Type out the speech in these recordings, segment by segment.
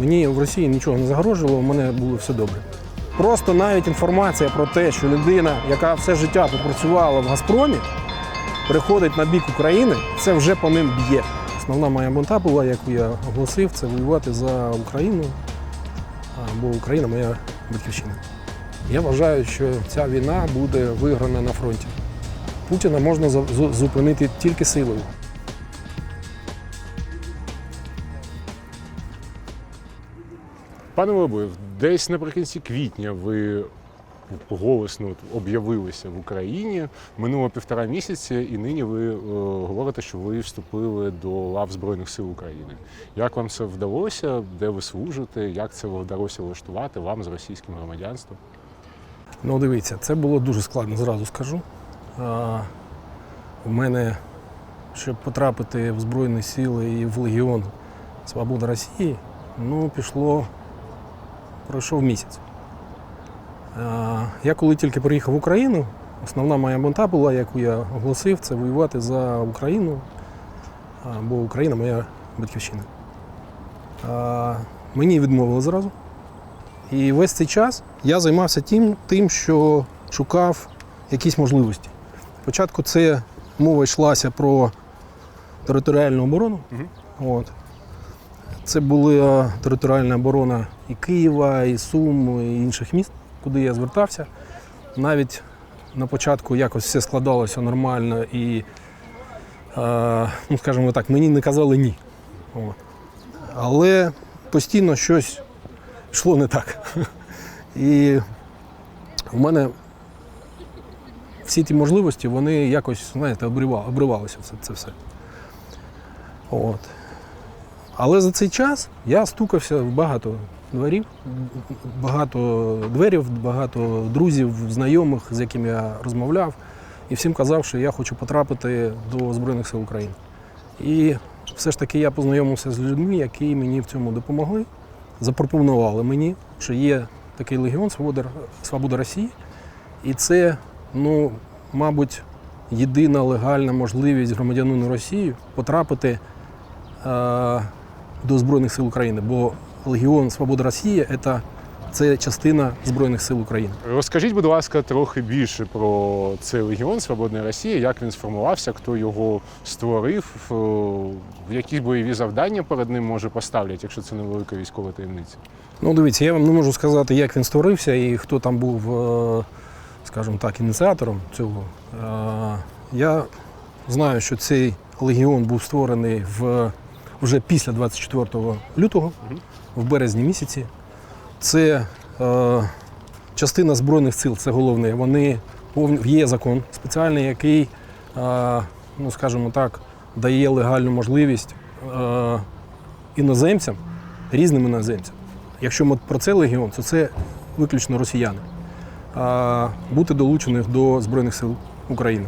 Мені в Росії нічого не загрожувало, у мене було все добре. Просто навіть інформація про те, що людина, яка все життя попрацювала в Газпромі, приходить на бік України, це вже по ним б'є. Основна моя мета була, яку я оголосив, це воювати за Україну, бо Україна моя батьківщина. Я вважаю, що ця війна буде виграна на фронті. Путіна можна зупинити тільки силою. Пане Лобоєв, десь наприкінці квітня ви голосно об'явилися в Україні. Минуло півтора місяці, і нині ви е, говорите, що ви вступили до лав Збройних сил України. Як вам це вдалося? Де ви служите? Як це вдалося влаштувати вам з російським громадянством? Ну, дивіться, це було дуже складно, зразу скажу. А, у мене, щоб потрапити в Збройні Сили і в Легіон Свобода Росії, ну, пішло, пройшов місяць. Я коли тільки приїхав в Україну, основна моя мета була, яку я оголосив, це воювати за Україну, бо Україна моя батьківщина. Мені відмовили зразу. І весь цей час я займався тим, тим, що шукав якісь можливості. Спочатку це мова йшлася про територіальну оборону. Мгм. От. Це була територіальна оборона і Києва, і Сум, і інших міст, куди я звертався. Навіть на початку якось все складалося нормально і, е, ну, скажімо так, мені не казали ні. Але постійно щось йшло не так. І в мене всі ті можливості, вони якось, знаєте, обривалося це все. От. Але за цей час я стукався в багато дворів, багато дверів, багато друзів, знайомих, з якими я розмовляв, і всім казав, що я хочу потрапити до Збройних сил України. І все ж таки я познайомився з людьми, які мені в цьому допомогли запропонували мені, що є такий легіон Свобода, Свобода Росії, і це, ну, мабуть, єдина легальна можливість громадянину Росії потрапити е, до Збройних сил України. Бо Легіон Свобода Росії це, це частина Збройних сил України. Розкажіть, будь ласка, трохи більше про цей легіон Свободної Росії, як він сформувався, хто його створив, е, в які бойові завдання перед ним може поставлять, якщо це невелика військова таємниця. Ну, дивіться, я вам не можу сказати, як він створився і хто там був, е, скажімо так, ініціатором цього. Е, Я знаю, що цей легіон був створений в, вже після 24 лютого, в березні місяці. Це е, частина Збройних сил, це головне. Вони є закон спеціальний, який, е, ну скажімо так, дає легальну можливість е, іноземцям, різним іноземцям. Якщо ми про це легіон, то це виключно росіяни. Бути долучених до Збройних сил України.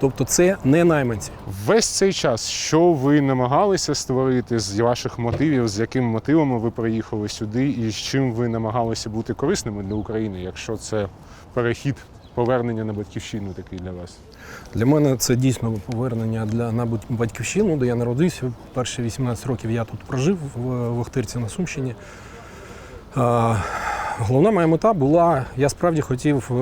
Тобто це не найманці. Весь цей час, що ви намагалися створити з ваших мотивів, з якими мотивами ви приїхали сюди, і з чим ви намагалися бути корисними для України, якщо це перехід, повернення на батьківщину такий для вас? Для мене це дійсно повернення для на батьківщину, де я народився. Перші 18 років я тут прожив в в Охтирці на Сумщині. Головна моя мета була, я справді хотів е,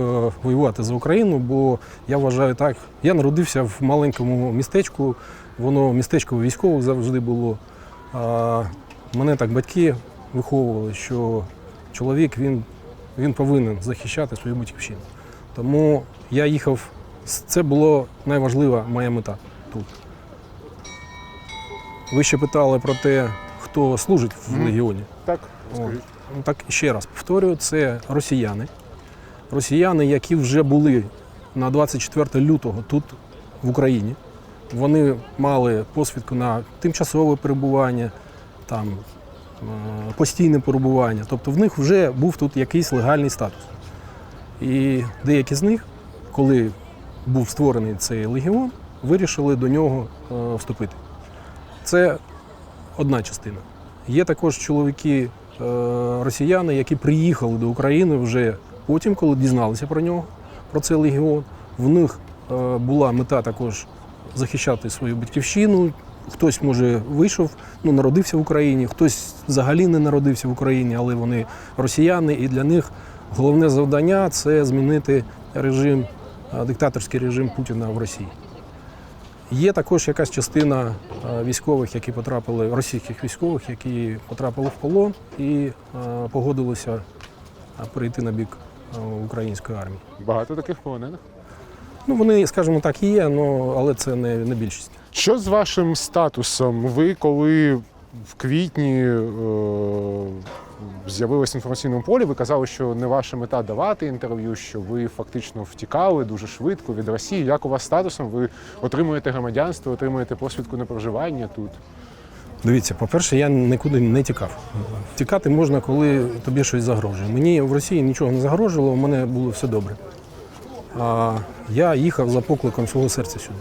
воювати за Україну, бо я вважаю так. Я народився в маленькому містечку, воно містечко військових завжди було. Мене так батьки виховували, що чоловік він, він повинен захищати свою батьківщину. Тому я їхав. Це було найважлива моя мета тут. Ви ще питали про те, хто служить в легіоні. Так, ну, так ще раз повторюю, це росіяни. Росіяни, які вже були на 24 лютого тут, в Україні. Вони мали посвідку на тимчасове перебування, там, е, постійне перебування. Тобто в них вже був тут якийсь легальний статус. І деякі з них, коли був створений цей легіон, вирішили до нього е, вступити. Це одна частина. Є також чоловіки росіяни, які приїхали до України вже потім, коли дізналися про нього, про цей легіон. В них е, була мета також захищати свою батьківщину, хтось, може, вийшов, ну, народився в Україні, хтось взагалі не народився в Україні, але вони росіяни, і для них головне завдання це змінити режим, е, диктаторський режим Путіна в Росії. Є також якась частина е, військових, які потрапили, російських військових, які потрапили в полон і е, погодилися е, перейти на бік української армії. Багато таких полонених. Ну, вони, скажімо так, є, але це не, не більшість. Що з вашим статусом? Ви коли в квітні е, з'явилися в інформаційному полі, ви казали, що не ваша мета давати інтерв'ю, що ви фактично втікали дуже швидко від Росії. Як у вас статусом? Ви отримуєте громадянство, отримуєте посвідку на проживання тут? Дивіться, по-перше, я нікуди не тікав. Тікати можна, коли тобі щось загрожує. Мені в Росії нічого не загрожувало, у мене було все добре. А, я їхав за покликом свого серця сюди.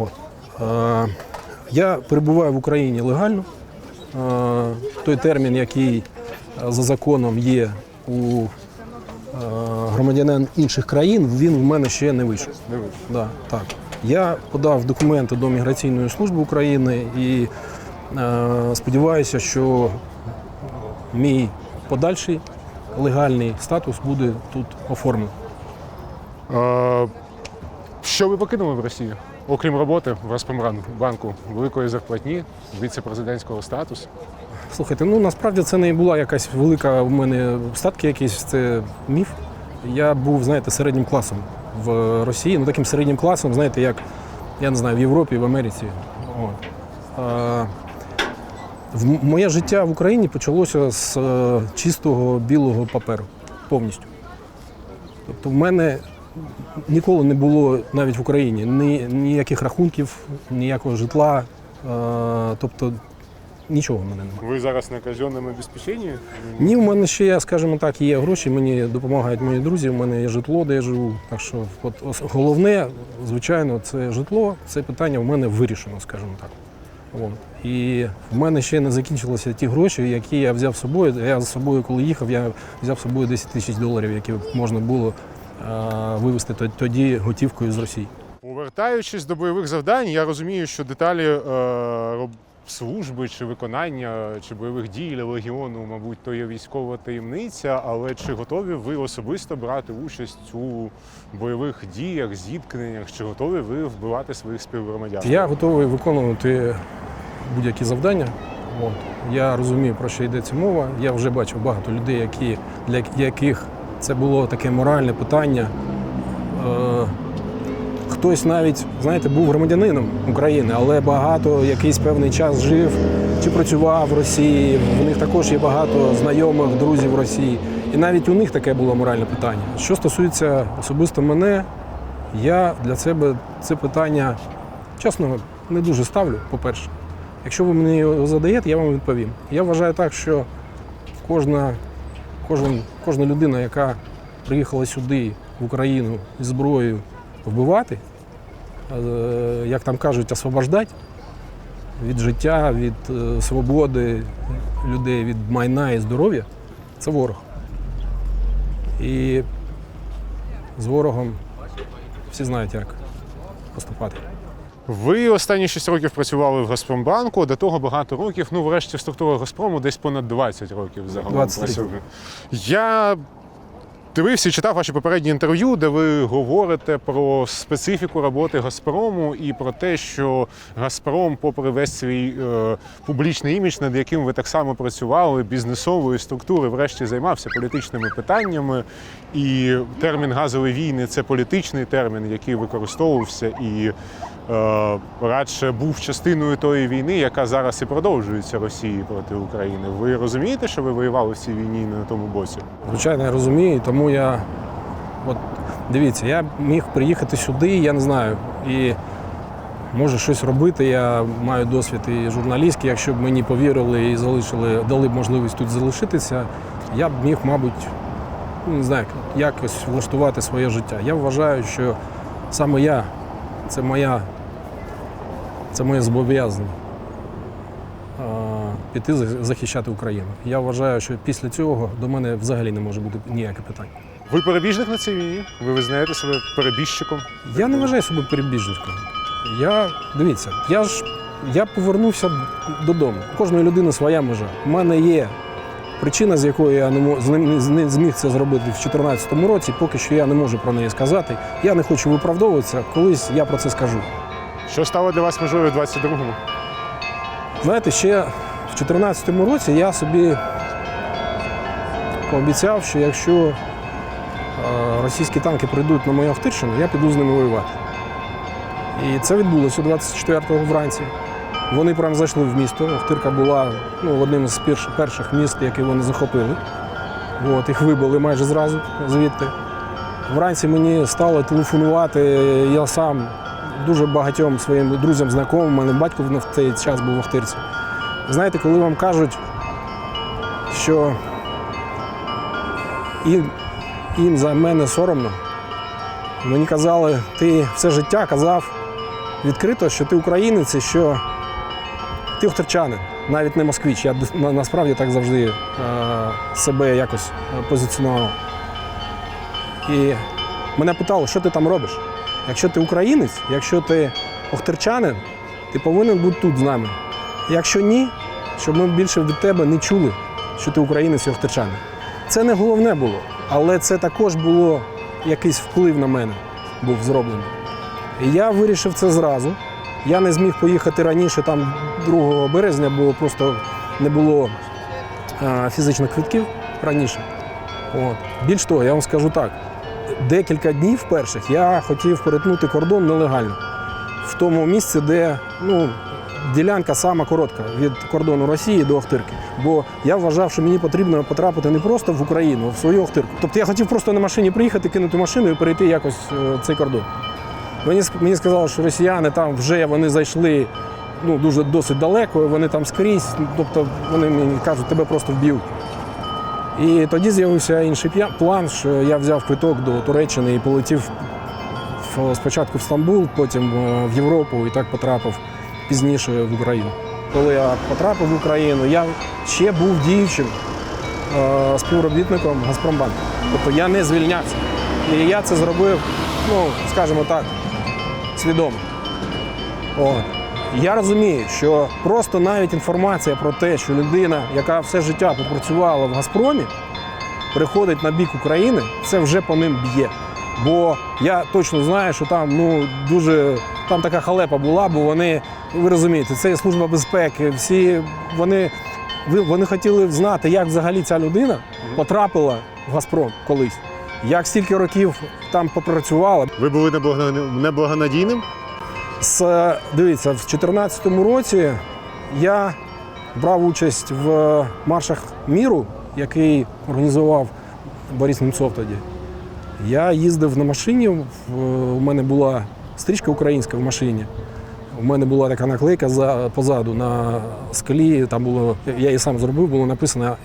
От. А, я перебуваю в Україні легально. А, той термін, який за законом є у громадянин інших країн, він в мене ще не вийшов. Не ви. Да, так. Я подав документи до Міграційної служби України і е, сподіваюся, що мій подальший легальний статус буде тут оформлений. Е, що ви покинули в Росії? Окрім роботи в Газпромбанку, великої зарплатні, віце-президентського статусу. Слухайте, ну насправді це не була якась велика в мене статки, якийсь це міф. Я був, знаєте, середнім класом в Росії, ну таким середнім класом, знаєте, як я не знаю, в Європі, в Америці. От. А, в моє життя в Україні почалося з е, чистого білого паперу повністю. Тобто в мене ніколи не було навіть в Україні ні, ніяких рахунків, ніякого житла. Е, тобто нічого в мене немає. Ви зараз на казенному обезпеченні? Ні, в мене ще, скажімо так, є гроші, мені допомагають мої друзі, у мене є житло, де я живу. Так що от, головне, звичайно, це житло, це питання в мене вирішено, скажімо так. От. І в мене ще не закінчилися ті гроші, які я взяв з собою. Я з собою, коли їхав, я взяв з собою 10 тисяч доларів, які можна було вивезти тоді готівкою з Росії. Повертаючись до бойових завдань, я розумію, що деталі е, служби чи виконання чи бойових дій легіону, мабуть, то є військова таємниця. Але чи готові ви особисто брати участь у бойових діях, зіткненнях? Чи готові ви вбивати своїх співгромадян? Я готовий виконувати будь-які завдання. От. Я розумію, про що йдеться мова. Я вже бачив багато людей, які, для яких це було таке моральне питання. Е, хтось навіть, знаєте, був громадянином України, але багато якийсь певний час жив чи працював в Росії. В них також є багато знайомих, друзів в Росії. І навіть у них таке було моральне питання. Що стосується особисто мене, я для себе це питання чесно не дуже ставлю, по-перше. Якщо ви мені його задаєте, я вам відповім. Я вважаю так, що кожна, кожен, кожна людина, яка приїхала сюди, в Україну зі зброєю вбивати, е, як там кажуть, освобождати від життя, від е, свободи людей, від майна і здоров'я, це ворог. І з ворогом всі знають, як поступати. Ви останні 6 років працювали в Газпромбанку, до того багато років. Ну, врешті, в структурах Газпрому десь понад 20 років загалом 23. працювали. Я дивився і читав ваші попередні інтерв'ю, де ви говорите про специфіку роботи Газпрому і про те, що Газпром, попри весь свій е, публічний імідж, над яким ви так само працювали, бізнесової структури, врешті займався політичними питаннями. І термін газові війни це політичний термін, який використовувався і радше був частиною тої війни, яка зараз і продовжується Росії проти України. Ви розумієте, що ви воювали в цій війні не на тому боці? Звичайно, я розумію, тому я. От дивіться, я міг приїхати сюди, я не знаю, і може щось робити. Я маю досвід і журналістський. Якщо б мені повірили і залишили, дали б можливість тут залишитися, я б міг, мабуть, ну, не знаю, якось влаштувати своє життя. Я вважаю, що саме я це моя, це моє зобов'язання. Піти за- захищати Україну. Я вважаю, що після цього до мене взагалі не може бути ніяке питання. Ви перебіжник на цій війні? Ви визнаєте себе перебіжчиком? Я не вважаю себе перебіжником. Я дивіться, я ж я повернувся додому. У Кожної людини своя межа. У мене є причина, з якої я не, зміг це зробити в 2014 році. Поки що я не можу про неї сказати. Я не хочу виправдовуватися, колись я про це скажу. Що стало для вас можливо в 22-му? Знаєте, ще в 2014 році я собі пообіцяв, що якщо е, російські танки прийдуть на мою Охтирщину, я піду з ними воювати. І це відбулося 24-го вранці. Вони прямо зайшли в місто. Охтирка була ну, одним з перш- перших міст, які вони захопили. От, їх вибили майже зразу звідти. Вранці мені стали телефонувати. Я сам дуже багатьом своїм друзям, знайомим, мене батько в цей час був в Охтирці. Знаєте, коли вам кажуть, що їм, їм за мене соромно, мені казали, ти все життя казав відкрито, що ти українець і що ти охтирчанин, навіть не москвич. Я насправді так завжди е, себе якось е, позиціонував. І мене питали, що ти там робиш? Якщо ти українець, якщо ти охтирчанин, ти повинен бути тут з нами. Якщо ні, щоб ми більше від тебе не чули, що ти українець і охтирчанин. Це не головне було, але це також було якийсь вплив на мене був зроблений. І я вирішив це зразу. Я не зміг поїхати раніше, там 2 березня, бо просто не було фізичних квитків раніше. От. Більш того, я вам скажу так: декілька днів перших я хотів перетнути кордон нелегально в тому місці, де ну, ділянка сама коротка від кордону Росії до Охтирки. Бо я вважав, що мені потрібно потрапити не просто в Україну, а в свою Охтирку. Тобто я хотів просто на машині приїхати, кинути машину і перейти якось е, цей кордон. Мені, мені сказали, що росіяни там вже вони зайшли ну, дуже досить далеко, вони там скрізь, тобто вони мені кажуть, тебе просто вб'ють. І тоді з'явився інший план, що я взяв квиток до Туреччини і полетів спочатку в Стамбул, потім е, в Європу і так потрапив пізніше в Україну. Коли я потрапив в Україну, я ще був діючим е, співробітником Газпромбанку. Тобто я не звільнявся. І я це зробив, ну, скажімо так, свідомо. От. Я розумію, що просто навіть інформація про те, що людина, яка все життя попрацювала в Газпромі, приходить на бік України, це вже по ним б'є. Бо я точно знаю, що там ну дуже там така халепа була, бо вони, ви розумієте, це є служба безпеки. Всі вони, вони хотіли знати, як взагалі ця людина потрапила в Газпром колись. Як стільки років там попрацювала, Ви були неблагонадійним? З, дивіться, в 2014 році я брав участь в маршах міру, який організував Борис Немцов тоді. Я їздив на машині, у мене була стрічка українська в машині. У мене була така наклейка за, позаду на скалі. Там було, я її сам зробив, було написано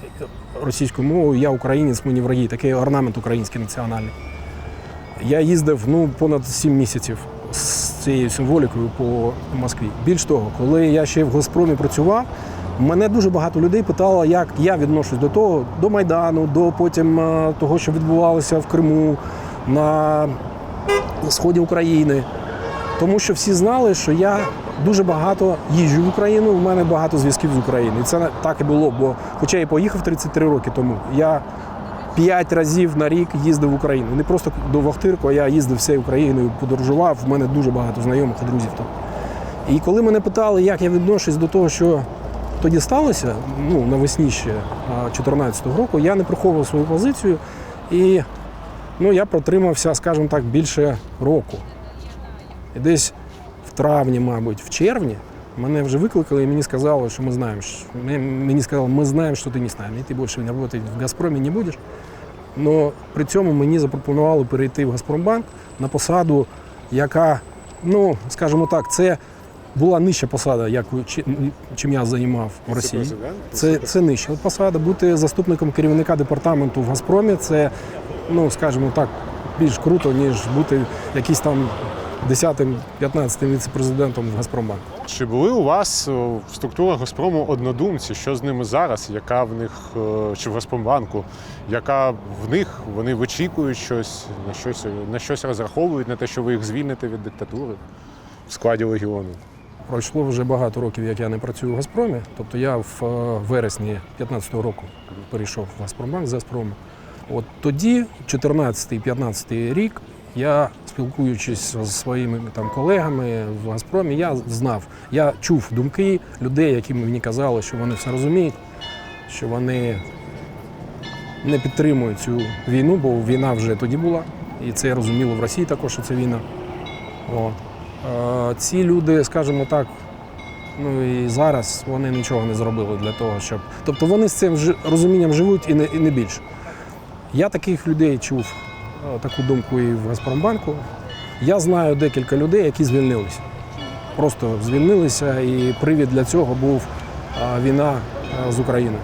російською мовою Я українець, мені враги, такий орнамент український національний. Я їздив ну, понад 7 місяців цією символікою по Москві. Більш того, коли я ще в Газпромі працював, мене дуже багато людей питало, як я відношусь до того, до Майдану, до потім е, того, що відбувалося в Криму, на сході України. Тому що всі знали, що я дуже багато їжджу в Україну, у мене багато зв'язків з Україною. І це так і було, бо хоча я поїхав 33 роки тому, я п'ять разів на рік їздив в Україну. Не просто до Вахтирку, а я їздив всією Україною, подорожував. В мене дуже багато знайомих і друзів там. І коли мене питали, як я відношусь до того, що тоді сталося, ну, навесні ще 2014 року, я не приховував свою позицію. І ну, я протримався, скажімо так, більше року. І десь в травні, мабуть, в червні мене вже викликали і мені сказали, що ми знаємо, що мені- сказали, ми знаємо, що ти не з нами, і ти більше не працювати в Газпромі не будеш. Но при цьому мені запропонували перейти в Газпромбанк на посаду, яка, ну, скажімо так, це була нижча посада, чи- чим я займав в Росії. Це, це нижча посада. Бути заступником керівника департаменту в Газпромі це, ну скажімо так, більш круто, ніж бути якийсь там 10-15 віце-президентом в Газпромбанку. Чи були у вас в структурах Газпрому однодумці? Що з ними зараз? Яка в них е, чи в Газпромбанку? Яка в них вони вичікують щось на щось на щось розраховують на те, що ви їх звільните від диктатури в складі легіону? Пройшло вже багато років, як я не працюю в Газпромі. Тобто я в е, вересні 2015 року перейшов в Газпромбанк з Газпрому. От тоді, 14-15 рік, я спілкуючись зі своїми там колегами в Газпромі, я знав, я чув думки людей, які мені казали, що вони все розуміють, що вони не підтримують цю війну, бо війна вже тоді була. І це розуміло в Росії також, що це війна. От. Ці люди, скажімо так, ну і зараз вони нічого не зробили для того, щоб. Тобто вони з цим розумінням живуть і не, і не більше. Я таких людей чув таку думку і в Газпромбанку. Я знаю декілька людей, які звільнилися. Просто звільнилися, і привід для цього був е, війна е, з Україною.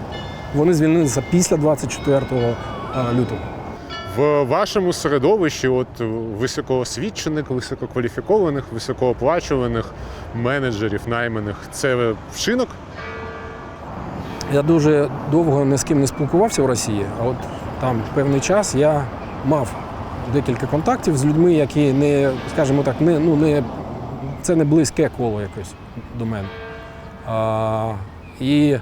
Вони звільнилися після 24 е, лютого. В вашому середовищі, от високоосвічених, висококваліфікованих, високооплачуваних менеджерів, найманих, це вчинок? Я дуже довго ні з ким не спілкувався в Росії, а от там певний час я мав декілька контактів з людьми, які не, скажімо так, не, ну, не, це не близьке коло якось до мене. А, і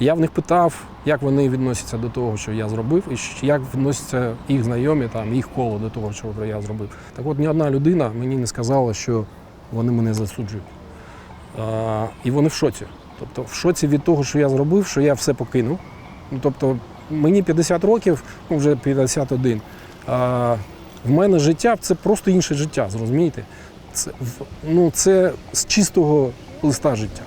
я в них питав, як вони відносяться до того, що я зробив, і як відносяться їх знайомі, там, їх коло до того, що я зробив. Так от ні одна людина мені не сказала, що вони мене засуджують. А, і вони в шоці. Тобто в шоці від того, що я зробив, що я все покинув. Ну, тобто, мені 50 років, ну вже 51. А, в мене життя це просто інше життя, зрозумієте? Це, ну, це з чистого листа життя.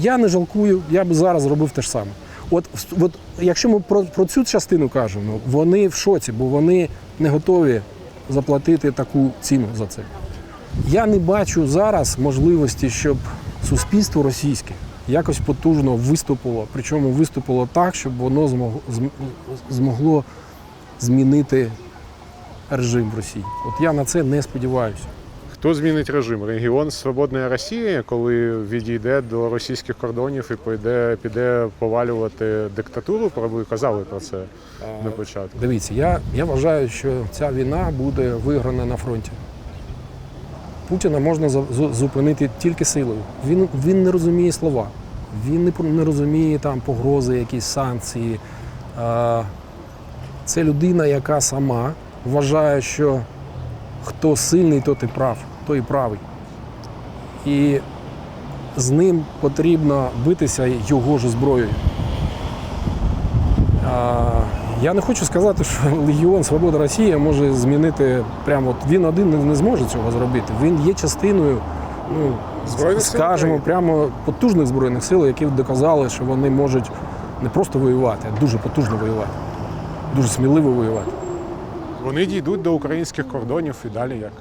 Я не жалкую, я б зараз зробив те ж саме. От, от якщо ми про, про цю частину кажемо, вони в шоці, бо вони не готові заплатити таку ціну за це. Я не бачу зараз можливості, щоб суспільство російське якось потужно виступило, причому виступило так, щоб воно змогло змінити режим в Росії. От я на це не сподіваюся. Хто змінить режим? Регіон Свободної Росії, коли відійде до російських кордонів і піде, піде повалювати диктатуру, про ви казали про це на початку. Дивіться, я, я вважаю, що ця війна буде виграна на фронті. Путіна можна зупинити тільки силою. Він, він не розуміє слова, він не, не розуміє там погрози, якісь санкції. Це людина, яка сама вважає, що хто сильний, той і прав, той і правий. І з ним потрібно битися його ж зброєю. А, Я не хочу сказати, що Легіон Свобода Росія може змінити прямо от він один не- зможе цього зробити. Він є частиною, ну Збройних скажімо, прямо потужних збройних сил, які доказали, що вони можуть не просто воювати, а дуже потужно воювати, дуже сміливо воювати. Вони дійдуть до українських кордонів і далі як?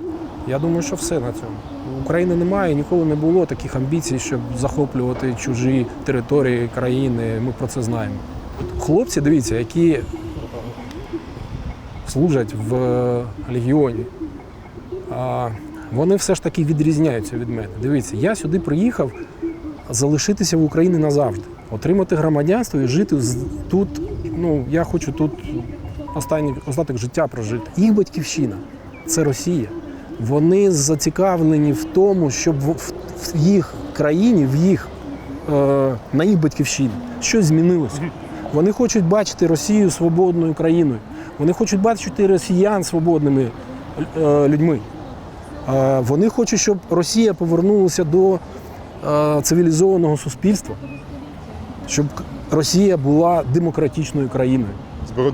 Я думаю, що все на цьому. України немає, ніколи не було таких амбіцій, щоб захоплювати чужі території країни. Ми про це знаємо. Хлопці, дивіться, які служать в легіоні, вони все ж таки відрізняються від мене. Дивіться, я сюди приїхав залишитися в Україні назавжди, отримати громадянство і жити тут. Ну, я хочу тут останній остаток життя прожити. Їх батьківщина це Росія. Вони зацікавлені в тому, щоб в, їх країні, в їх, е, на їх батьківщині щось змінилося. Вони хочуть бачити Росію свободною країною. Вони хочуть бачити росіян свободними е, людьми. Е, вони хочуть, щоб Росія повернулася до е, цивілізованого суспільства, щоб Росія була демократичною країною.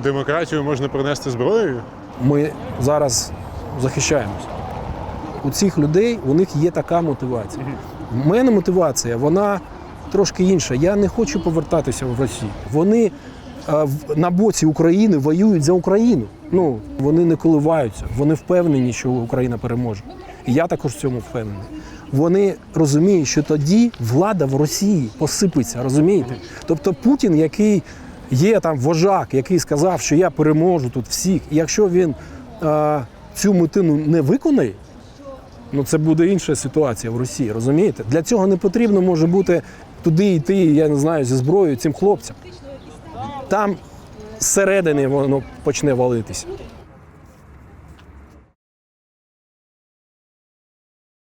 Демократію можна принести зброєю? Ми зараз захищаємося. У цих людей у них є така мотивація. У мене мотивація, вона трошки інша. Я не хочу повертатися в Росію. Вони е, на боці України воюють за Україну. Ну, вони не коливаються, вони впевнені, що Україна переможе. І я також в цьому впевнений. Вони розуміють, що тоді влада в Росії посипеться, розумієте? Тобто Путін, який є там вожак, який сказав, що я переможу тут всіх, і якщо він е, цю метину не виконає, ну це буде інша ситуація в Росії, розумієте? Для цього не потрібно може бути туди йти, я не знаю, зі зброєю цим хлопцям. Там зсередини воно почне валитися.